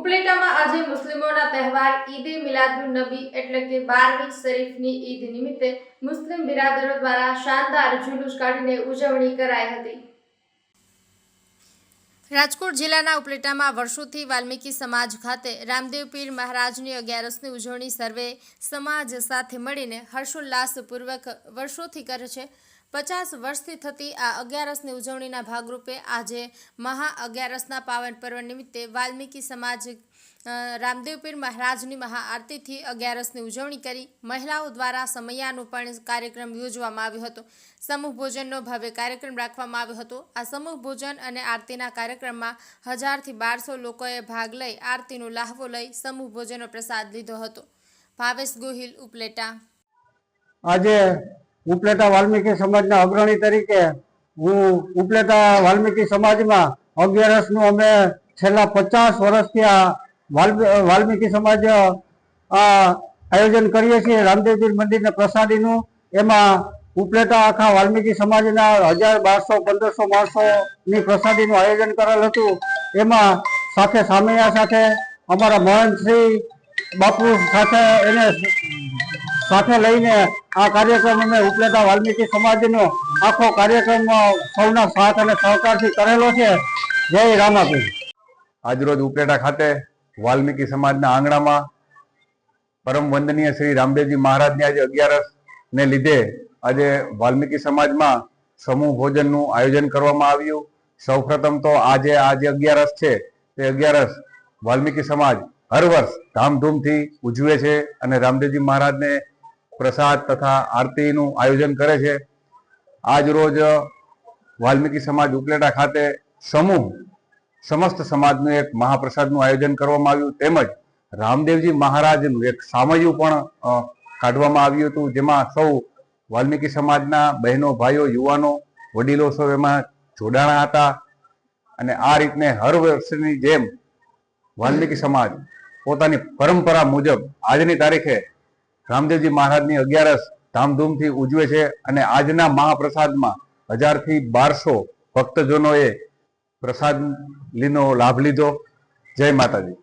ઉપલેટામાં આજે મુસ્લિમોના તહેવાર ઈદે મિલાદુન નબી એટલે કે બારમી શરીફની ઈદ નિમિત્તે મુસ્લિમ બિરાદરો દ્વારા શાનદાર જુલુસ કાઢીને ઉજવણી કરાઈ હતી. રાજકોટ જિલ્લાના ઉપલેટામાં વર્ષોથી વાલ્મીકી સમાજ ખાતે રામદેવ પીર મહારાજની અગિયારસની ઉજવણી સર્વે સમાજ સાથે મળીને હર્ષોલ્લાસપૂર્વક વર્ષોથી કરે છે. પચાસ વર્ષથી થતી આ અગિયારસની ઉજવણીના ભાગરૂપે આજે મહા અગિયારસના પાવન પર્વ નિમિત્તે વાલ્મીકી સમાજ રામદેવપીર મહારાજની મહાઆરતીથી અગિયારસની ઉજવણી કરી મહિલાઓ દ્વારા સમયાનું પણ કાર્યક્રમ યોજવામાં આવ્યો હતો. સમૂહ ભોજનનો ભવ્ય કાર્યક્રમ રાખવામાં આવ્યો હતો. આ સમૂહ ભોજન અને આરતીના કાર્યક્રમમાં હજારથી બારસો લોકોએ ભાગ લઈ આરતીનો લાહવો લઈ સમૂહ ભોજનનો પ્રસાદ લીધો હતો. ભાવેશ ગોહિલ, ઉપલેટા. આજે ઉપલેટા વાલ્મીકી સમાજના અગ્રણી તરીકે હું ઉપલેટા વાલ્મીકી સમાજમાં અગિયારસનું અમે છેલ્લા પચાસ વર્ષથી આ વાલ્મી- વાલ્મીકી સમાજ આયોજન કરીએ છીએ. રામદેવજી મંદિરના પ્રસાદીનું. એમાં ઉપલેટા આખા વાલ્મીકી સમાજના હજાર બારસો, પંદરસો માણસોની પ્રસાદીનું આયોજન કરેલ હતું. એમાં સાથે સામૈયા સાથે, અમારા મહંતશ્રી બાપુ સાથે એને સાથે લઈને આ કાર્યક્રમ અમે ઉપલેટા વાલ્મીકી સમાજનો આખો કાર્યક્રમ સૌના સાથ અને સહકારથી કરેલો છે. જય રામાપીર. આજરોજ ઉપલેટા ખાતે વાલ્મીકી સમાજના આંગણામાં પરમ વંદનીય શ્રી રામદેવજી મહારાજની આજે અગિયારસ ને લીધે આજે વાલ્મીકી સમાજમાં સમૂહ ભોજનનું આયોજન કરવામાં આવ્યું. સૌપ્રથમ તો આજે આજે અગિયારસ છે, તે અગિયારસ વાલ્મીકી સમાજ હર વર્ષ ધામધૂમથી ઉજવે છે અને રામદેવજી મહારાજને પ્રસાદ તથા આરતીનું આયોજન કરે છે. આજ રોજ વાલ્મીકી સમાજ ઉપલેટા ખાતે સમૂહ, સમસ્ત સમાજનું એક મહાપ્રસાદનું આયોજન કરવામાં આવ્યું. તેમજ રામદેવજી મહારાજનું એક સામયું પણ કાઢવામાં આવ્યું હતું. જેમાં સૌ વાલ્મીકી સમાજના બહેનો, ભાઈઓ, યુવાનો, વડીલો સૌ એમાં જોડાણા હતા. અને આ રીતને હર વર્ષની જેમ વાલ્મીકી સમાજ પોતાની પરંપરા મુજબ આજની તારીખે રામદેવજી મહારાજની અગિયારસ ધામધૂમથી ઉજવે છે અને આજના મહાપ્રસાદમાં હજારથી બારસો ભક્તજનોએ પ્રસાદ લીનો લાભ લીધો. જય માતાજી.